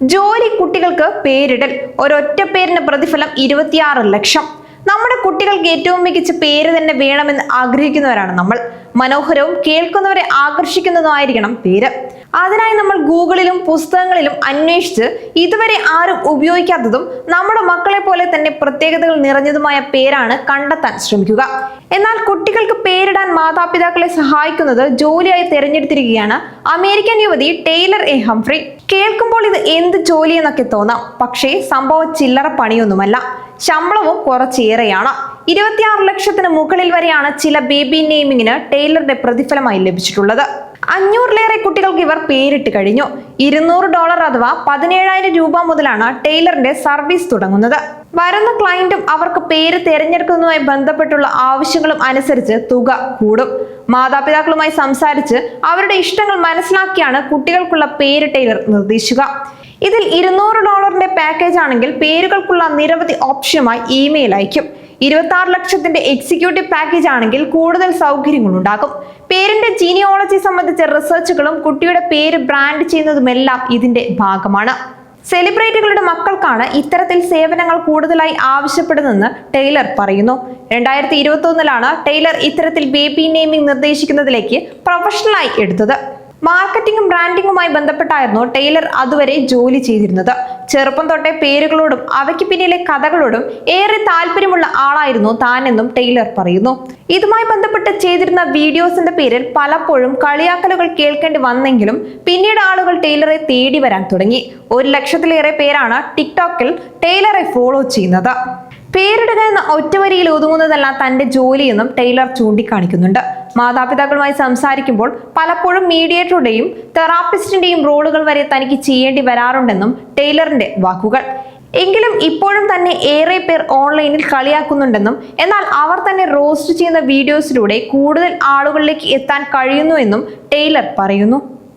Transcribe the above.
ജോലി കുട്ടികൾക്ക് പേരിടൽ. ഒരൊറ്റ പേരിന് പ്രതിഫലം ഇരുപത്തിയാറ് ലക്ഷം. നമ്മുടെ കുട്ടികൾക്ക് ഏറ്റവും മികച്ച പേര് തന്നെ വേണമെന്ന് ആഗ്രഹിക്കുന്നവരാണ് നമ്മൾ. മനോഹരവും കേൾക്കുന്നവരെ ആകർഷിക്കുന്നതുമായിരിക്കണം പേര്. അതിനായി നമ്മൾ ഗൂഗിളിലും പുസ്തകങ്ങളിലും അന്വേഷിച്ച് ഇതുവരെ ആരും ഉപയോഗിക്കാത്തതും നമ്മുടെ മക്കളെ പോലെ തന്നെ പ്രത്യേകതകൾ നിറഞ്ഞതുമായ പേരാണ് കണ്ടെത്താൻ ശ്രമിക്കുക. എന്നാൽ കുട്ടികൾക്ക് പേരിടാൻ മാതാപിതാക്കളെ സഹായിക്കുന്നത് ജോലിയായി തിരഞ്ഞെടുത്തിരിക്കുകയാണ് അമേരിക്കൻ യുവതി ടൈലർ എ ഹംഫ്രി. കേൾക്കുമ്പോൾ ഇത് എന്ത് ജോലി എന്നൊക്കെ തോന്നാം. പക്ഷേ സംഭവം ചില്ലറ പണിയൊന്നുമല്ല. ശമ്പളവും കുറച്ചേറെയാണ്. ഇരുപത്തിയാറ് ലക്ഷത്തിന് മുകളിൽ വരെയാണ് ചില ബേബി നെയിമിങ്ങിന് ടൈലറുടെ പ്രതിഫലമായി ലഭിച്ചിട്ടുള്ളത്. അഞ്ഞൂറിലേറെ കുട്ടികൾക്ക് ഇവർ പേരിട്ട് കഴിഞ്ഞു. ഇരുന്നൂറ് ഡോളർ അഥവാ പതിനേഴായിരം രൂപ മുതലാണ് ടൈലറിന്റെ സർവീസ് തുടങ്ങുന്നത്. വരുന്ന ക്ലയന്റും അവർക്ക് പേര് തിരഞ്ഞെടുക്കുന്നതുമായി ബന്ധപ്പെട്ടുള്ള ആവശ്യങ്ങളും അനുസരിച്ച് തുക കൂടും. മാതാപിതാക്കളുമായി സംസാരിച്ച് അവരുടെ ഇഷ്ടങ്ങൾ മനസ്സിലാക്കിയാണ് കുട്ടികൾക്കുള്ള പേര് ടൈലർ നിർദ്ദേശിക്കുക. ഇതിൽ ഇരുന്നൂറ് ഡോളറിന്റെ പാക്കേജ് ആണെങ്കിൽ പേരുകൾക്കുള്ള നിരവധി ഓപ്ഷനുമായി ഇമെയിൽ അയക്കും ഇരുപത്തി ആറ് ലക്ഷത്തിന്റെ എക്സിക്യൂട്ടീവ് പാക്കേജ് ആണെങ്കിൽ കൂടുതൽ സൗകര്യങ്ങൾ ഉണ്ടാകും പേരിന്റെ ജീനിയോളജി സംബന്ധിച്ച റിസർച്ചുകളും കുട്ടിയുടെ പേര് ബ്രാൻഡ് ചെയ്യുന്നതുമെല്ലാം ഇതിന്റെ ഭാഗമാണ്. സെലിബ്രിറ്റികളുടെ മക്കൾക്കാണ് ഇത്തരത്തിൽ സേവനങ്ങൾ കൂടുതലായി ആവശ്യപ്പെടുന്നതെന്ന് ടൈലർ പറയുന്നു. രണ്ടായിരത്തി ഇരുപത്തി ഒന്നിലാണ് ടൈലർ ഇത്തരത്തിൽ ബേബി നെയിമിംഗ് നിർദ്ദേശിക്കുന്നതിലേക്ക് പ്രൊഫഷണലായി എടുത്തത്. മാർക്കറ്റിംഗും ബ്രാൻഡിങ്ങുമായി ബന്ധപ്പെട്ടായിരുന്നു ടൈലർ അതുവരെ ജോലി ചെയ്തിരുന്നത്. ചെറുപ്പം തൊട്ടേ പേരുകളോടും അവയ്ക്ക് പിന്നിലെ കഥകളോടും ഏറെ താല്പര്യമുള്ള ആളായിരുന്നു താനെന്നും ടൈലർ പറയുന്നു. ഇതുമായി ബന്ധപ്പെട്ട് ചെയ്തിരുന്ന വീഡിയോസിന്റെ പേരിൽ പലപ്പോഴും കളിയാക്കലുകൾ കേൾക്കേണ്ടി വന്നെങ്കിലും പിന്നീട് ആളുകൾ ടൈലറെ തേടി വരാൻ തുടങ്ങി. ഒരു ലക്ഷത്തിലേറെ പേരാണ് ടിക്ടോക്കിൽ ടൈലറെ ഫോളോ ചെയ്യുന്നത്. പേരിടുക എന്ന ഒറ്റവരിയിൽ ഒതുങ്ങുന്നതല്ല തന്റെ ജോലിയെന്നും ടൈലർ ചൂണ്ടിക്കാണിക്കുന്നുണ്ട്. മാതാപിതാക്കളുമായി സംസാരിക്കുമ്പോൾ പലപ്പോഴും മീഡിയേറ്ററുടെയും തെറാപ്പിസ്റ്റിന്റെയും റോളുകൾ വരെ തനിക്ക് ചെയ്യേണ്ടി വരാറുണ്ടെന്നും ടൈലറിന്റെ വാക്കുകൾ. എങ്കിലും ഇപ്പോഴും തന്നെ ഏറെ പേർ ഓൺലൈനിൽ കളിയാക്കുന്നുണ്ടെന്നും എന്നാൽ അവർ തന്നെ റോസ്റ്റ് ചെയ്യുന്ന വീഡിയോസിലൂടെ കൂടുതൽ ആളുകളിലേക്ക് എത്താൻ കഴിയുന്നു എന്നും ടൈലർ പറയുന്നു.